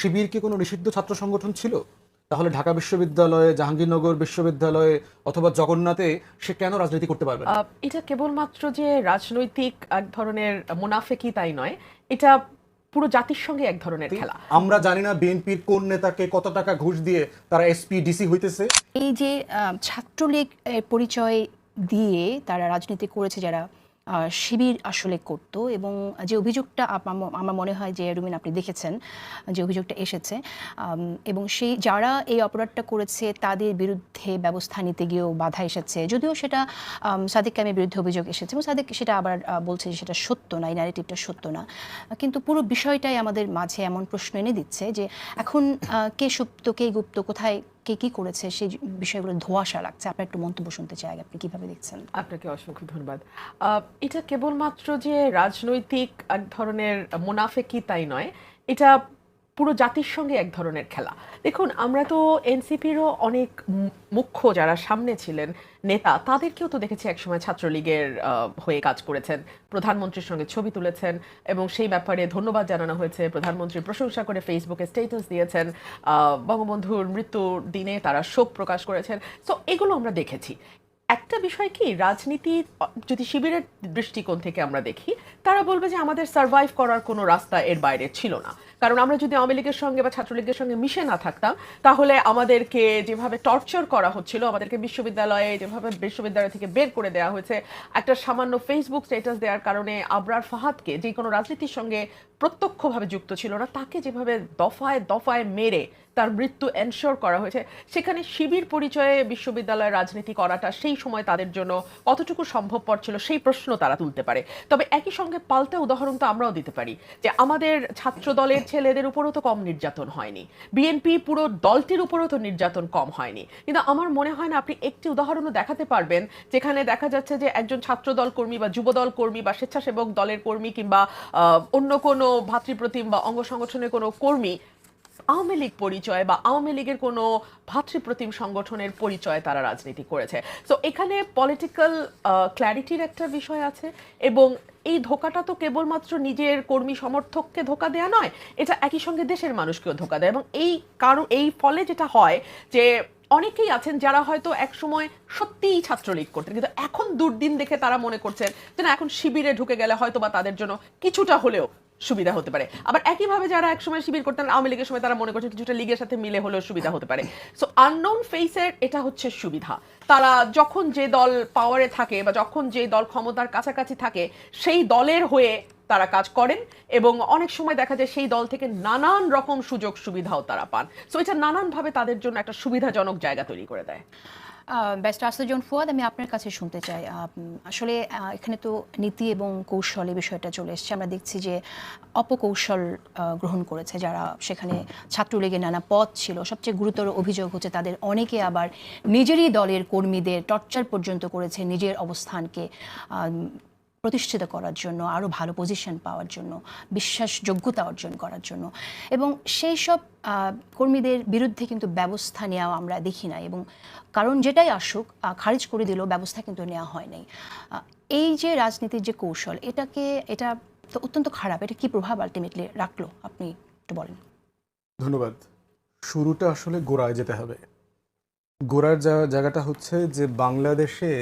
শিবির কি কোনো নিষিদ্ধ ছাত্র সংগঠন ছিল? তাহলে ঢাকা বিশ্ববিদ্যালয়ে জাহাঙ্গীরনগর বিশ্ববিদ্যালয়ে অথবা জগন্নাথে সে কেন রাজনীতি করতে পারবে এটা কেবলমাত্র যে রাজনৈতিক এক ধরনের মুনাফেকি তাই নয় এটা পুরো জাতির সঙ্গে এক ধরনের খেলা। আমরা জানি না বিএনপির কোন নেতাকে কত টাকা ঘুষ দিয়ে তারা এসপি ডিসি হইতেছে। এই যে আহ, ছাত্রলীগ পরিচয় দিয়ে তারা রাজনীতি করেছে যারা শিবির আসলে করত এবং যে অভিযোগটা আমার মনে হয় যে, রুমিন, আপনি দেখেছেন, যে অভিযোগটা এসেছে এবং সেই, যারা এই অপরাধটা করেছে, তাদের বিরুদ্ধে ব্যবস্থা নিতে গিয়েও বাধা এসেছে। যদিও সেটা সাদিক কামের বিরুদ্ধে অভিযোগ এসেছে, এবং সাদিক সেটা আবার বলছে যে সেটা সত্য না, এই ন্যারেটিভটা সত্য না। কিন্তু পুরো বিষয়টাই আমাদের মাঝে এমন প্রশ্ন এনে দিচ্ছে যে, এখন কে সুপ্ত, কে গুপ্ত, কোথায় কে কি করেছে সেই বিষয়গুলো ধোয়াশা লাগছে। আপনার একটু মন্তব্য শুনতে চাই, আপনি কীভাবে দেখছেন? আপনাকে অসংখ্য ধন্যবাদ। এটা কেবলমাত্র যে রাজনৈতিক এক ধরনের মুনাফেকি তাই নয়, এটা পুরো জাতির সঙ্গে এক ধরনের খেলা। দেখুন, আমরা তো এনসিপিরও অনেক মুখ্য যারা সামনে ছিলেন নেতা, তাদেরকেও তো দেখেছি একসময় ছাত্রলীগের হয়ে কাজ করেছেন। প্রধানমন্ত্রীর সঙ্গে ছবি তুলেছেন এবং সেই ব্যাপারে ধন্যবাদ জানানো হয়েছে। প্রধানমন্ত্রী প্রশংসা করে ফেসবুকে স্ট্যাটাস দিয়েছেন। বঙ্গবন্ধুর মৃত্যুর দিনে তারা শোক প্রকাশ করেছেন। তো এগুলো আমরা দেখেছি। একটা বিষয় কি, রাজনীতি যদি শিবিরের দৃষ্টিকোণ থেকে আমরা দেখি, তারা বলবে যে আমাদের সার্ভাইভ করার কোনো রাস্তা এর বাইরে ছিল না। কারণ আমরা যদি আওয়ামী লীগের সঙ্গে বা ছাত্রলীগের সঙ্গে মিশে না থাকতাম, তাহলে আমাদেরকে যেভাবে টর্চার করা হচ্ছিল, আমাদেরকে বিশ্ববিদ্যালয়ে যেভাবে বিশ্ববিদ্যালয় থেকে বের করে দেওয়া হয়েছে, একটা সামান্য ফেসবুক স্ট্যাটাস দেওয়ার কারণে আবরার ফাহাদকে যে কোনো রাজনীতির সঙ্গে প্রত্যক্ষভাবে যুক্ত ছিল না, তাকে যেভাবে দফায় দফায় মেরে তার মৃত্যু এনশোর করা হয়েছে। সেখানে শিবির পরিচয়ে বিশ্ববিদ্যালয়ে রাজনীতি করাটা সেই সময় তাদের জন্য কতটুকু সম্ভবপর ছিল সেই প্রশ্ন তারা তুলতে পারে। তবে একই সঙ্গে পাল্টা উদাহরণ তো আমরাও দিতে পারি যে আমাদের ছাত্র দলের ছেলেদের উপরও তো কম নির্যাতন হয়নি। বিএনপি পুরো দলটির উপরও তো নির্যাতন কম হয়নি। কিন্তু আমার মনে হয় না আপনি একটি উদাহরণও দেখাতে পারবেন যেখানে দেখা যাচ্ছে যে একজন ছাত্র দল কর্মী বা যুবদল কর্মী বা স্বেচ্ছাসেবক দলের কর্মী কিংবা অন্য কোনো ভাতৃপ্রতিম বা অঙ্গ সংগঠনের কোনো কর্মী আওয়ামী লীগ পরিচয় বা আওয়ামী লীগের কোনো ভাতৃপ্রতিম সংগঠনের পরিচয় তারা রাজনীতি করেছে। সো এখানে পলিটিক্যাল ক্ল্যারিটির একটা বিষয় আছে এবং এই ধোকাটা তো কেবলমাত্র নিজের কর্মী সমর্থককে ধোকা দেয়া নয়, এটা একই সঙ্গে দেশের মানুষকেও ধোকা দেয় এবং এই কারণ এই ফলে যেটা হয় যে অনেকেই আছেন যারা হয়তো একসময় সত্যিই ছাত্রলীগ করতেন, কিন্তু এখন দুর্দিন দেখে তারা মনে করছেন যে না, এখন শিবিরে ঢুকে গেলে হয়তো বা তাদের জন্য কিছুটা হলেও সুবিধা হতে পারে। আবার একইভাবে যারা একসময় শিবির করতেন, আওয়ামী লীগের সময় তারা মনে করছেন কিছুটা লীগের সাথে মিলে হলেও সুবিধা হতে পারে। সো আননোন ফেসের এটা হচ্ছে সুবিধা। তারা যখন যে দল পাওয়ারে থাকে বা যখন যে দল ক্ষমতার কাছাকাছি থাকে, সেই দলের হয়ে তারা কাজ করেন এবং অনেক সময় দেখা যায় সেই দল থেকে নানান রকম সুযোগ সুবিধাও তারা পান। সো এটা নানানভাবে তাদের জন্য একটা সুবিধাজনক জায়গা তৈরি করে দেয়। বেস্ট আসাদজন ফুয়াদ আমি আপনার কাছে শুনতে চাই। আসলে এখানে তো নীতি এবং কৌশল এই বিষয়টা চলে এসছে। আমরা দেখছি যে অপকৌশল গ্রহণ করেছে যারা সেখানে ছাত্রলীগের নানা পদ ছিল। সবচেয়ে গুরুতর অভিযোগ হচ্ছে তাদের অনেকে আবার নিজেরই দলের কর্মীদের টর্চার পর্যন্ত করেছে নিজের অবস্থানকে। প্রতিষ্ঠিত করার জন্য আরও ভালো পজিশন পাওয়ার জন্য, বিশ্বাসযোগ্যতা অর্জন করার জন্য। এবং সেই সব কর্মীদের বিরুদ্ধে কিন্তু ব্যবস্থা নেওয়া আমরা দেখি না এবং কারণ যেটাই আসুক খারিজ করে দিলেও ব্যবস্থা কিন্তু নেওয়া হয় নাই। এই যে রাজনীতির যে কৌশল, এটাকে, এটা তো অত্যন্ত খারাপ। এটা কি প্রভাব আলটিমেটলি রাখল? আপনি একটু বলেন। ধন্যবাদ। শুরুটা আসলে গোড়ায় যেতে হবে। গোড়ার জায়গাটা হচ্ছে যে বাংলাদেশে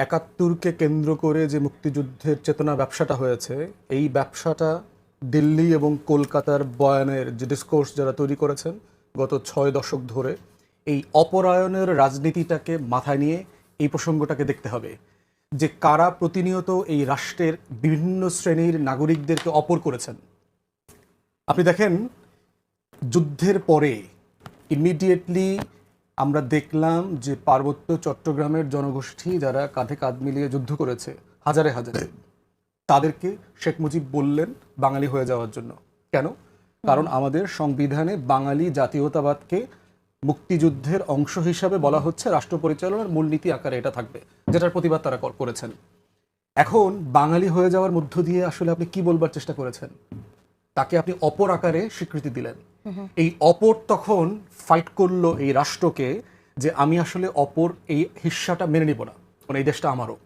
একাত্তরকে কেন্দ্র করে যে মুক্তিযুদ্ধের চেতনা ব্যবসাটা হয়েছে, এই ব্যবসাটা দিল্লি এবং কলকাতার বয়ানের যে ডিসকোর্স যারা তৈরি করেছেন গত ছয় দশক ধরে, এই অপরায়ণের রাজনীতিটাকে মাথায় নিয়ে এই প্রসঙ্গটাকে দেখতে হবে। যে কারা প্রতিনিয়ত এই রাষ্ট্রের বিভিন্ন শ্রেণির নাগরিকদেরকে অপর করেছেন। আপনি দেখেন, যুদ্ধের পরে ইমিডিয়েটলি আমরা দেখলাম যে পার্বত্য চট্টগ্রামের জনগোষ্ঠী যারা কাঁধে কাঁধ মিলিয়ে যুদ্ধ করেছে, হাজারে হাজারে। তাদেরকে শেখ মুজিব বললেন বাঙালি হয়ে যাওয়ার জন্য। কেন? কারণ আমাদের সংবিধানে বাঙালি জাতীয়তাবাদকে মুক্তিযুদ্ধের অংশ হিসাবে বলা হচ্ছে, রাষ্ট্র পরিচালনার মূলনীতি আকারে এটা থাকবে, যেটার প্রতিবাদ তারা করেছেন। এখন বাঙালি হয়ে যাওয়ার মধ্য দিয়ে আসলে আপনি কি বলবার চেষ্টা করেছেন? তাকে আপনি অপর আকারে স্বীকৃতি দিলেন। এই অপর তখন ফাইট করল এই রাষ্ট্রকে যে আমি আসলে অপর এই হিস্সাটা মেনে নিব না মানে এই দেশটা আমারও।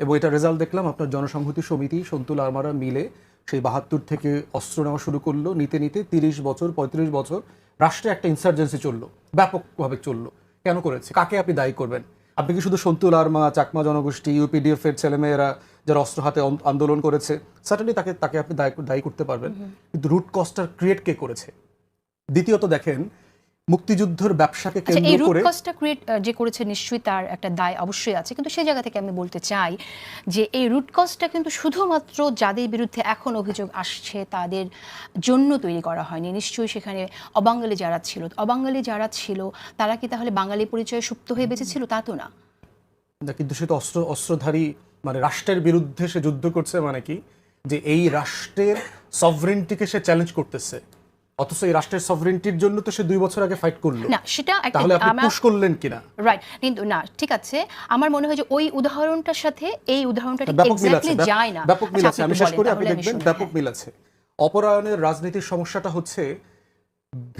এবং এটা রেজাল্ট দেখলাম আপনার জনসংহতি সমিতি সন্তুল আরমারা মিলে সেই বাহাত্তর থেকে অস্ত্র নেওয়া শুরু করল নিতে নিতে তিরিশ বছর পঁয়ত্রিশ বছর রাষ্ট্রে একটা ইনসার্জেন্সি চলল ব্যাপকভাবে চলল। কেন করেছে? কাকে আপনি দায়ী করবেন? আপনি কি শুধু সন্তুল আর্মা চাকমা জনগোষ্ঠী ইউপিডিএফ এর ছেলেমেয়েরা যারা অস্ত্র হাতে আন্দোলন করেছে সার্টেনলি তাকে তাকে আপনি দায়ী দায়ী করতে পারবেন। কিন্তু রুট কস্টার ক্রিয়েট কে করেছে? দ্বিতীয়ত দেখেন মুক্তিযুদ্ধের ব্যবসাকে আচ্ছা কেন্দ্র করে ক্রিয়েট যে করেছে নিশ্চয়ই তার একটা দায় অবশ্যই আছে কিন্তু সেই জায়গা থেকে আমি বলতে চাই যে এই রুট কজটা কিন্তু শুধুমাত্র যাদের বিরুদ্ধে এখন অভিযোগ আসছে তাদের জন্য তৈরি করা হয়নি। নিশ্চয়ই সেখানে অবাঙালি যারা ছিল অবাঙালি যারা ছিল তারা কি তাহলে বাঙালি পরিচয়ে সুপ্ত হয়ে বেঁচেছিল? তা তো না। কিন্তু সে তো অস্ত্র অস্ত্রধারী মানে রাষ্ট্রের বিরুদ্ধে সে যুদ্ধ করছে মানে কি? যে এই রাষ্ট্রের সভরেন্টিকে সে চ্যালেঞ্জ করতেছে। অথচ এই রাষ্ট্রের সভরেন্টির জন্য তো সে দুই বছর আগে ফাইট করল। না সেটা তাহলে আপনি পুশ করলেন কিনা? রাইট কিন্তু না ঠিক আছে। আমার মনে হয় যে ওই উদাহরণটার সাথে এই উদাহরণটা এক্স্যাক্টলি যায় না। ব্যাপক মিল আচ্ছা, আছে। আমি শেষ করি আপনি দেখবেন ব্যাপক মিল আছে। অপরায়ণের রাজনীতির সমস্যাটা হচ্ছে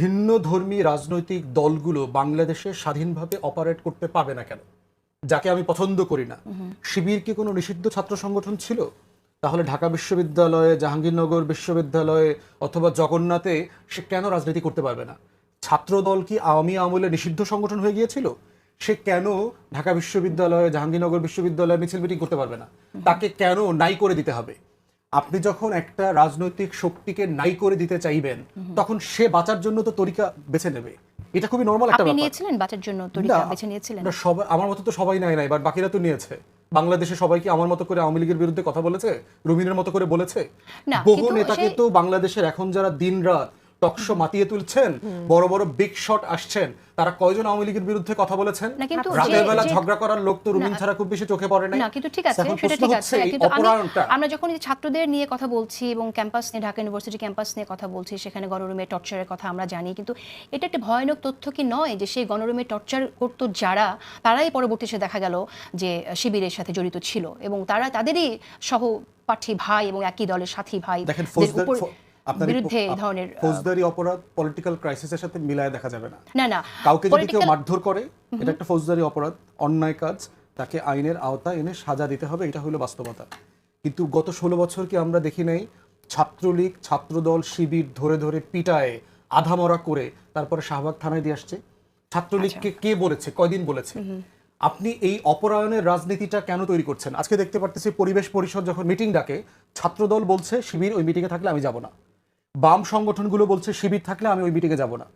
ভিন্ন ধর্মী রাজনৈতিক দলগুলো বাংলাদেশে স্বাধীনভাবে অপারেট করতে পারবে না কেন? যাকে আমি পছন্দ করি না। শিবির কি কোনো নিষিদ্ধ ছাত্র সংগঠন ছিল? তাহলে ঢাকা বিশ্ববিদ্যালয়ে জাহাঙ্গীরনগর বিশ্ববিদ্যালয়ে অথবা জগন্নাথে সে কেন রাজনীতি করতে পারবে না? ছাত্রদল কি আওয়ামী আমলে নিষিদ্ধ সংগঠন হয়ে গিয়েছিল? সে কেন ঢাকা বিশ্ববিদ্যালয়ে জাহাঙ্গীরনগর বিশ্ববিদ্যালয়ে মিছিল মিটিং করতে পারবে না? তাকে কেন নাই করে দিতে হবে? আপনি যখন একটা রাজনৈতিক শক্তিকে নাই করে দিতে চাইবেন তখন সে বাঁচার জন্য তো তরিকা বেছে নেবে। এটা খুবই নর্মাল একটা আপনি ব্যাপার। নিয়েছিলেন বাঁচার জন্য তরিকা বেছে নিয়েছিলেন? না, সবাই আমার মতো তো সবাই নেয় নাই বাট বাকিরা তো নিয়েছে। বাংলাদেশে সবাই কি আমার মতো করে আওয়ামী লীগের বিরুদ্ধে কথা বলেছে? রুমিনের মতো করে বলেছে? বহু কিন্তু নেতাকে তো বাংলাদেশের এখন যারা দিনরাত টকশো মাতিয়ে তুলছেন বড় বড় বিগ শট আসছেন। তারা কয়জন আওয়ামী লীগের বিরুদ্ধে কথা বলেছেন? রাতের বেলা ঝগড়া করার লোক তো রুমিন ছাড়া খুব বেশি চোখে পড়ে না কিন্তু ঠিক আছে সেটা ঠিক আছে। কিন্তু আমরা যখন ছাত্রদের নিয়ে কথা বলছি এবং ক্যাম্পাস নিয়ে ঢাকা ইউনিভার্সিটি ক্যাম্পাস নিয়ে কথা বলছি সেখানে গণরুমে টর্চারের কথা আমরা জানি কিন্তু এটা একটা ভয়ানক তথ্য কি নয় যে সেই গণরুমে টর্চার করতো যারা তারাই পরবর্তী সে দেখা গেল যে শিবিরের সাথে জড়িত ছিল এবং তারা তাদেরই সহপাঠী ভাই এবং একই দলের সাথী ভাই দেখেন ফৌজদার ফৌ- আপনার বিরুদ্ধে এই ধরনের ফৌজদারি অপরাধ পলিটিক্যাল ক্রাইসিসের সাথে মিলায় দেখা যাবে না। না না কাউকে যদি কেউ মারধর করে এটা একটা ফৌজদারি অপরাধ অন্যায় কাজ তাকে আইনের আওতায় এনে সাজা দিতে হবে এটা হলো বাস্তবতা। কিন্তু গত ষোলো বছর কি আমরা দেখি নাই ছাত্রলীগ ছাত্রদল শিবির ধরে ধরে পিটায় আধামরা করে তারপরে শাহবাগ থানায় দিয়ে আসছে। ছাত্রলীগকে কে বলেছে কয়দিন বলেছে? আপনি এই অপরায়ণের রাজনীতিটা কেন তৈরি করছেন? আজকে দেখতে পারতেছি পরিবেশ পরিষদ যখন মিটিং ডাকে ছাত্রদল বলছে শিবির ওই মিটিংয়ে থাকলে আমি যাব না। বাম সংগঠনগুলো বলছে শিবির থাকলে আমি ওই মিটিংয়ে যাব না।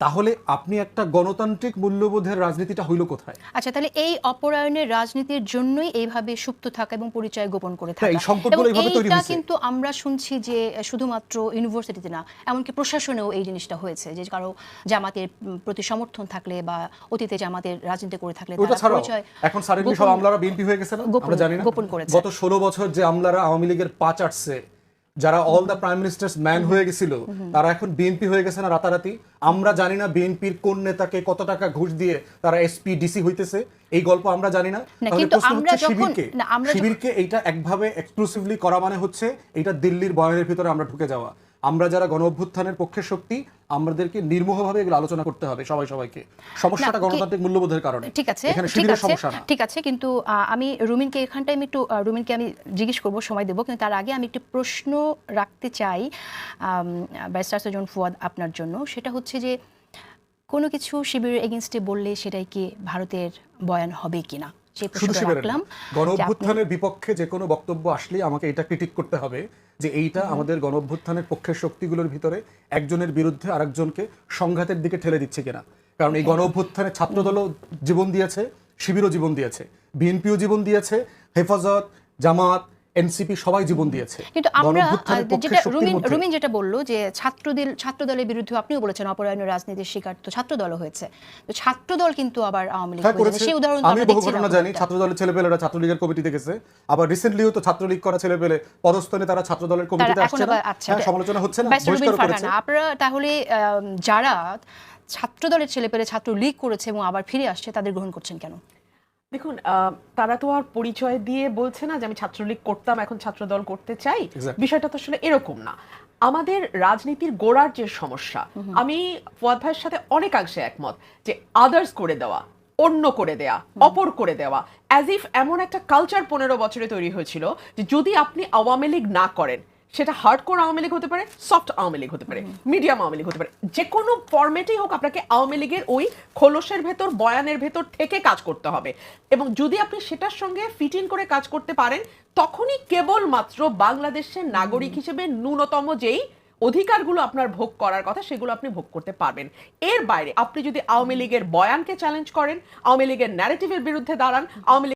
তাহলে আপনি একটা গণতান্ত্রিক মূল্যবোধের রাজনীতিটা হইল কোথায়? আচ্ছা তাহলে এই অপরায়ণের রাজনীতির জন্যই এইভাবে সুপ্ত থাকা এবং পরিচয় গোপন করে হ্যাঁ, থাকা। এই এইভাবে তৈরি হয়েছে। কিন্তু আমরা শুনছি যে শুধুমাত্র ইউনিভার্সিটিতে না এমনকি প্রশাসনেও এই জিনিসটা হয়েছে যে কারও জামাতের প্রতি সমর্থন থাকলে বা অতীতে জামাতের রাজনীতি করে থাকলে তারা পরিচয় এখন সারেন্দ্র সব আমলারা বিএনপি হয়ে গেছে না? আমরা জানি না। গোপন করেছে। গত ষোলো বছর যে আমলারা আওয়ামী লীগের পা চাটছে যারা all the prime minister's man হয়ে গেছিল তারা এখন বিএনপি হয়ে গেছে না রাতারাতি? আমরা জানি না বিএনপির কোন নেতাকে কত টাকা ঘুষ দিয়ে তারা এসপি ডিসি হইতেছে। এই গল্প আমরা জানি না। শিবিরকে। শিবিরকে এইটা একভাবে এক্সক্লুসিভলি করা মানে হচ্ছে এটা দিল্লির বয়ানের ভিতরে আমরা ঢুকে যাওয়া। আমরা যারা গণ অভ্যুত্থানের পক্ষের শক্তি আমাদেরকে নির্মোহভাবে এগুলো আলোচনা করতে হবে সবাই সবাইকে। সমস্যাটা গণতান্ত্রিক মূল্যবোধের কারণে। ঠিক আছে এখানে ঠিক শিবিরের আছে সমস্যা না। ঠিক আছে কিন্তু আমি রুমিনকে এখানটায় আমি একটু রুমিনকে আমি জিজ্ঞেস করব সময় দেবো কিন্তু তার আগে আমি একটি প্রশ্ন রাখতে চাই ব্যারিস্টার সজন ফুয়াদ আপনার জন্য। সেটা হচ্ছে যে কোনো কিছু শিবিরের এগেনস্টে বললে সেটাই কি ভারতের বয়ান হবে কিনা? রাখলাম গণ যে অভ্যুত্থানের বিপক্ষে যে কোনো বক্তব্য আসলে আমাকে এটা ক্রিটিক করতে হবে যে এইটা আমাদের গণ অভ্যুত্থানের পক্ষের শক্তিগুলোর ভিতরে একজনের বিরুদ্ধে আরেকজনকে সংঘাতের দিকে ঠেলে দিচ্ছে কিনা। কারণ এই গণ অভ্যুত্থানে ছাত্রদলও জীবন দিয়েছে শিবিরও জীবন দিয়েছে বিএনপিও জীবন দিয়েছে হেফাজত জামাত এনসিপি সবাই জীবন দিয়েছে। কিন্তু আমরা যেটা রুমিন রুমিন যেটা বলল যে ছাত্রদল ছাত্রদলের বিরুদ্ধে আপনিও বলেছেন অপরায়ণের রাজনীতির শিকার তো ছাত্রদলও হয়েছে। তো ছাত্রদল কিন্তু আবার আওয়ামী লীগ হ্যাঁ। করেছে। সেই উদাহরণ আমি বহু ঘটনা জানি। ছাত্রদলের ছেলেপেলেরা ছাত্রলীগের কমিটিতে গেছে আবার রিসেন্টলিও তো ছাত্রলীগ করা ছেলেপেলে পদস্থনে তারা ছাত্রদলের কমিটিতে আসছে না। আচ্ছা, হ্যাঁ, সমালোচনা হচ্ছে না বহিষ্কার করেছে। আপনারা তাহলে যারা ছাত্রদলের ছেলেপেলে ছাত্র লীগ করেছে এবং আবার ফিরে আসছে তাদের গ্রহণ করছেন কেন? দেখুন আহ, তারা তো আর পরিচয় দিয়ে বলছে না যে আমি ছাত্রলীগ করতাম এখন ছাত্রদল করতে চাই। বিষয়টা তো আসলে এরকম না। আমাদের রাজনীতির গোড়ার যে সমস্যা আমি ফুয়াদ ভাইয়ের সাথে অনেকাংশে একমত যে আদার্স করে দেওয়া অন্য করে দেয়া অপর করে দেওয়া অ্যাজ ইফ এমন একটা কালচার পনেরো বছরে তৈরি হয়েছিল যে যদি আপনি আওয়ামী লীগ না করেন সেটা হার্ড কোর আওয়ামী লীগ হতে পারে সফট আওয়ামী লীগ হতে পারে মিডিয়াম আওয়ামী লীগ হতে পারে। যে কোনো ফরম্যাটেই হোক আপনাকে আওয়ামী লীগের ওই খোলসের ভেতর, বয়ানের ভেতর থেকে কাজ করতে হবে। এবং যদি আপনি সেটার সঙ্গে ফিট ইন করে কাজ করতে পারেন, তখনই কেবলমাত্র বাংলাদেশের নাগরিক হিসেবে ন্যূনতম যেই অধিকারগুলো আপনার ভোগ করার কথা, সেগুলো আপনি ভোগ করতে পারবেন। এর বাইরে আপনি যদি আওয়ামী লীগের বয়ানকে চ্যালেঞ্জ করেন, আওয়ামী লীগের ন্যারেটিভের বিরুদ্ধে দাঁড়ান, আওয়ামী